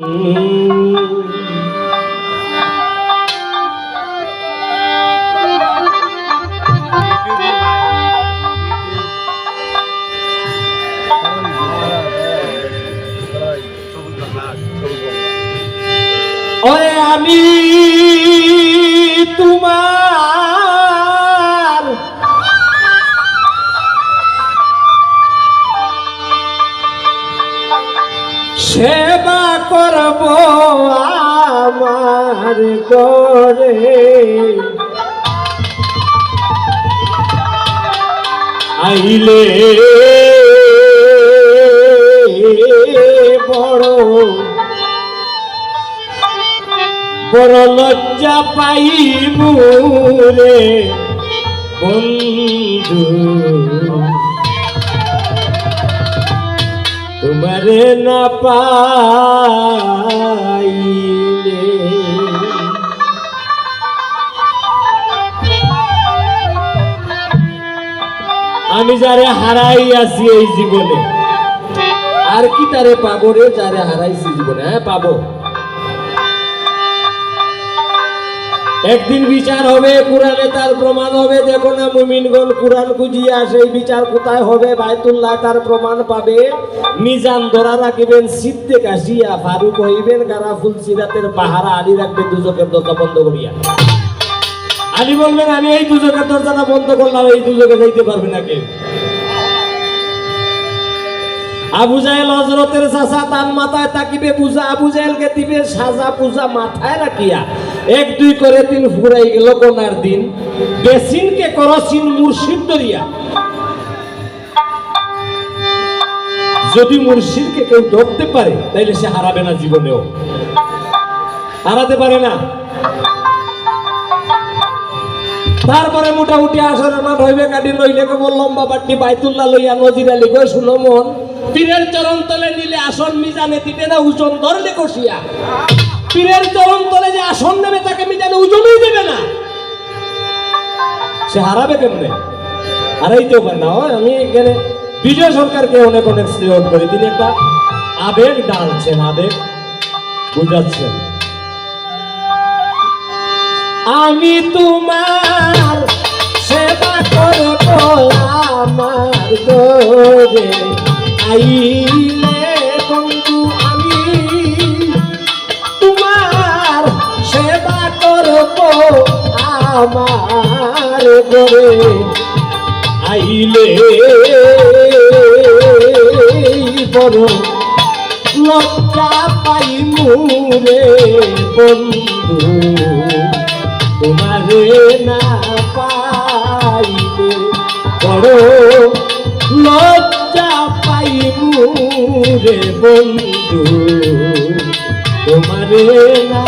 ওরে সেবা করব আমার করে আইলে বড় লজ্জা পাইব রে বন্ধু। তোমারে না পাইলে। আমি যারে হারাই আছি এই জীবনে, আর কি তারে পাবো রে যারে হারাইছি জীবনে? হ্যাঁ পাবো। একদিন বিচার হবে, কোরআনে তার প্রমাণ হবে। দেখো না, মুমিনগণ কোরআন খুঁজিয়া সেই বিচার কোথায় হবে? বায়তুল্লাহ তার প্রমাণ পাবে। মিজান ধরা রাখিবেন সিদ্ধে কাশিয়া ফারুক হইবেন, গারা ফুল সিরাতের পাহারা আলী রাখবে দুজকের দরজা বন্ধ করিয়া। আলী বলবেন, আমি এই দুজকের দরজাটা বন্ধ করলাম, এই দুজকে যাইতে পারবে না কেউ। আবু জাহেল হজরতের চাষা তার মাথায় তাকিবে পূজা আবু জাহেলকে দিবে, সাজা পূজা মাথায় রাখিয়া এক, দুই করে তিন ফুরাই গেল কোনার দিন। বেসিনকে করসিন মুর্শিদ দরিয়া যদি মুর্শিদকে কেউ ধরতে পারে, তাইলে সে হারাবে না জীবনেও। হারাতে পারে না। তারপরে মোটামুটি আসরে মাঠ হইবে কাটি নইলে কেবল লম্বা বাট্টি বাইতুল্লাহ লইয়া নজির আলী কই শুনো মন। পীরের চরণ তলে নিলে আসন মিজানে দিতে না ওজন ধরলে কষিয়া। পীরের চরণ তলে যে আসন নেবে, তাকে মিজানে ওজনই দেবে না। সে হারাবে কেমনে? হারাইতেও পারে না। আমি এখানে বিজয় সরকারকে অনেক অনেক স্নেহ করি। তিনি একটা আবেগ ডালছেন, আবেগ বুঝাচ্ছেন। আমি তোমার সেবা করব, আমার গরে। আইলে বন্ধু আমি, তোমার সেবা করব আমার গরে আইলে বড় লজ্জা পাই মুরে বন্ধু, তোমারে না পাইলে বড় লজ্জা পাই রে বন্ধু তোমারে না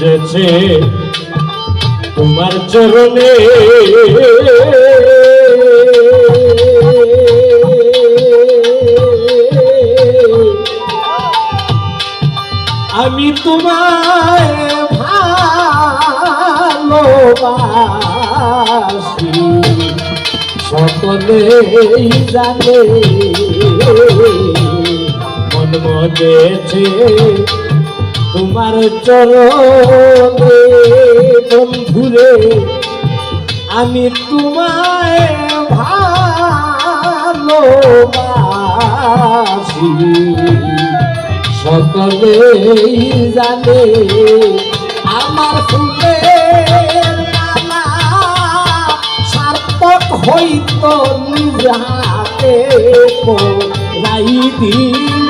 মজেছে তোমার চরণে। আমি তোমায় ভালোবাসি। সকলেই জানে মন মজেছে। তোমার চরণে বন্ধুরে, আমি তোমায় ভালোবাসি। সকলেই জানে আমার মালা সার্থক হইত নিজ হাতে দিলে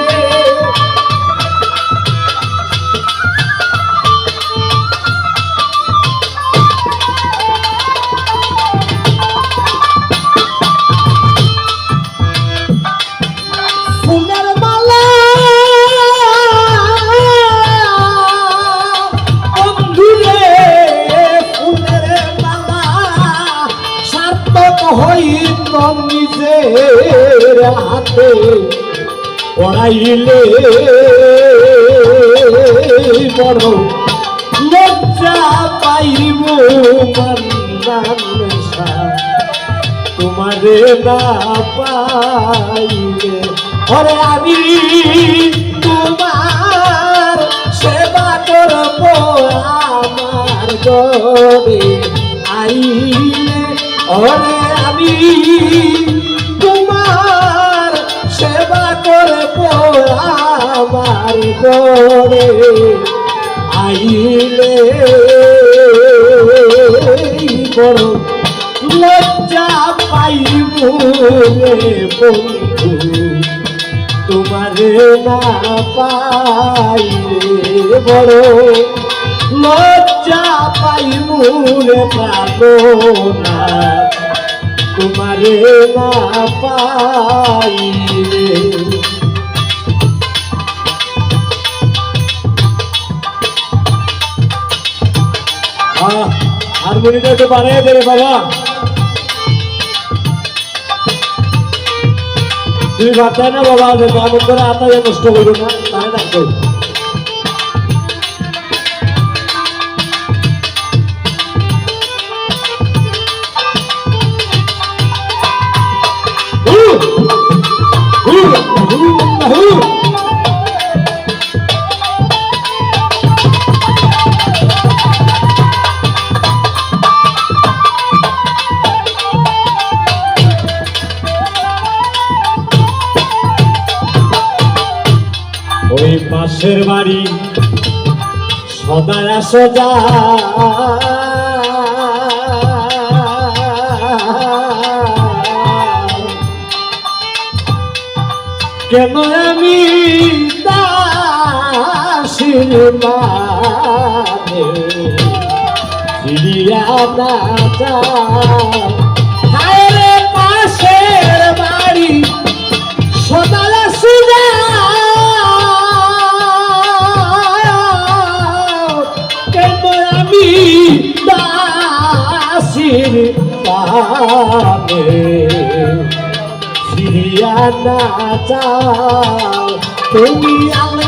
হাতে পড়াইলে বড় লজ্জা পাইব তোমারে না পাইলে ওরে আমি তোমার সেবা করব আমার গরে আইলে ওরে আমি আমার গরে আইলে বড় লজ্জা পাইব রে বন্ধু, তোমারে না পাইলে বড় লজ্জা পাইব রে প্রাণনা তোমারে না পাইলে হারমোনিটা একটু বাড়াই দে রে বাবা। তুমি ভাবতে না বাবা, যে এমন করে আতায় নষ্ট করো না তাহলে ডাক্তার ওই সদায়া কেন আমি দাসির মানে ফিরিয়া না না চাও তুমি আলকা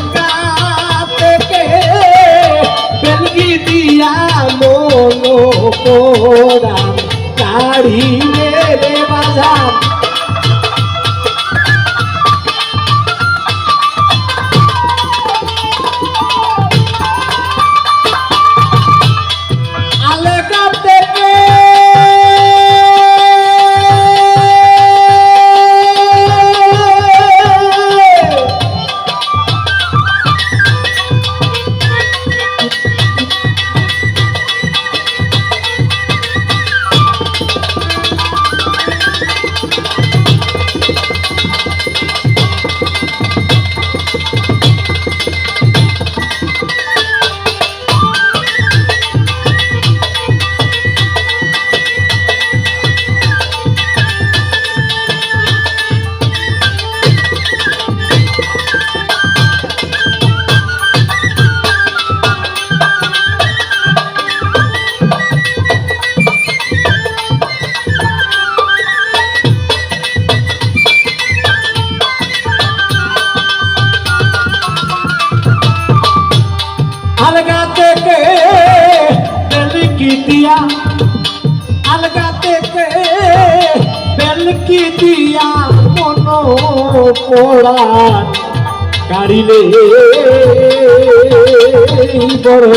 মনো পোড়া কারিলে বড়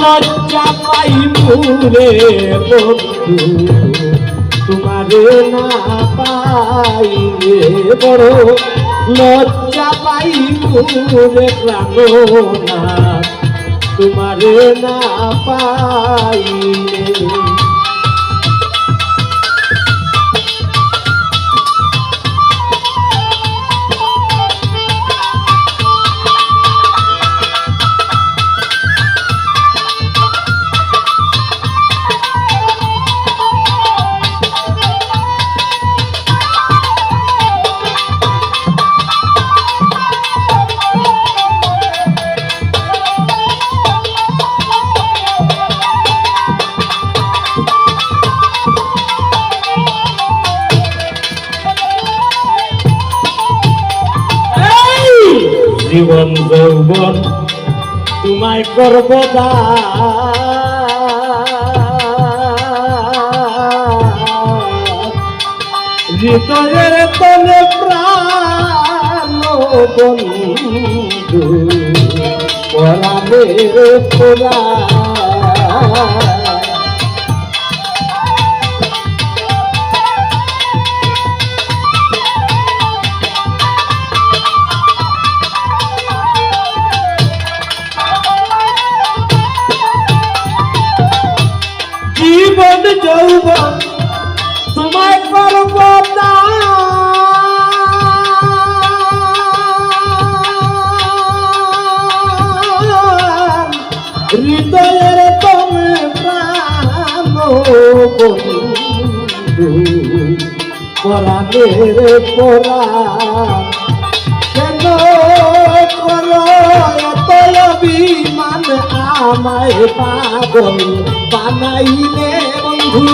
লজ্জা পাই মুরে বন্ধু। তোমারে না পাইলে বড় লজ্জা পাই মুরে প্রাণনা তোমারে না পাইলে জীবন যৌবন তোমায় করব হৃদয়ের তলে প্রাণ বন্ধু পরাণের পোড়া বন্ধু পরাণের পরা কেন করো এত অভিমান আমায় পাগল বানাইলে বন্ধু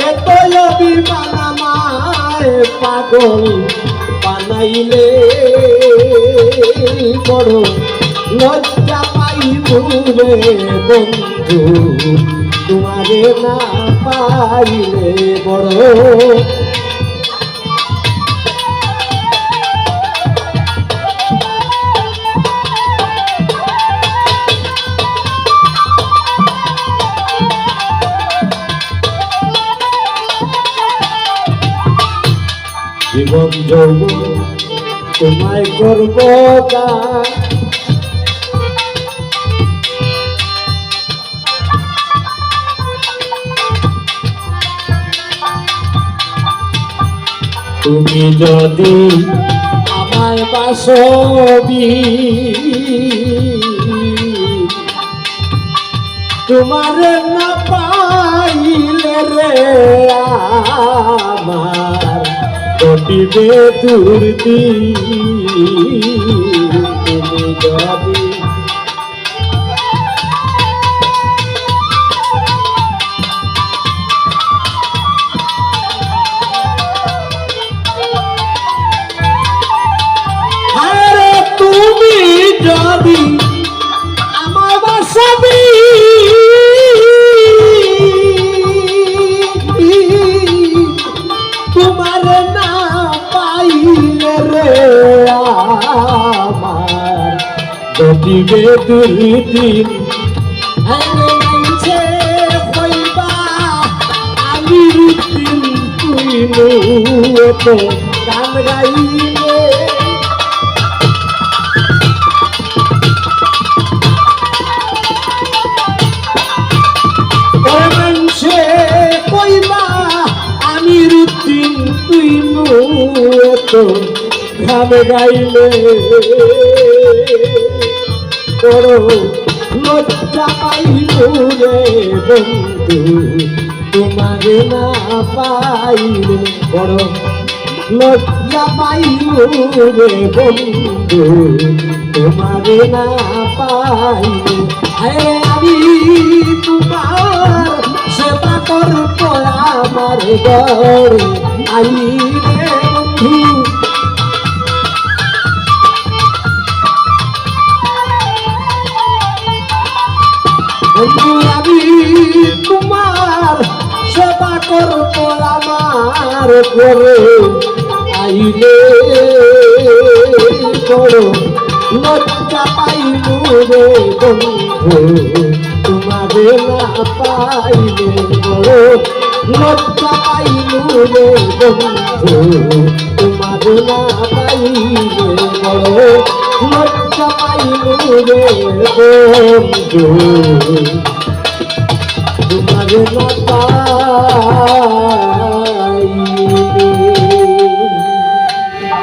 এত আমায় পাগল বানাইলে বড় লজ্জা পাইব রে বন্ধু। তোমারে না পাইলে বড় জীবন যৌবন তোমায় করব তুমি যদি আমায় বাসবি তোমার না পাইলে রে আমার ঘটিবে দুর্দি তুই নুয়েতে গান গাইলে কইবা তুই নুয়েত ঘামে বড় লজ্জা পাইল রে বন্ধু। তোমারে না পাইলে বড় লজ্জা পাইল রে বন্ধু। তোমারে না পাইলে, আরে আমি তোমার সেবা করব আমার গড়ে আইলে বন্ধু বন্ধু আমি তোমার সেবা করব আমার করে আইলে করো লজ্জা পাইব রে তোমারে না পাইলে বড় লজ্জা পাইব রে বন্ধু। তোমারে না পাইলে লজ্জা তোমার মাতা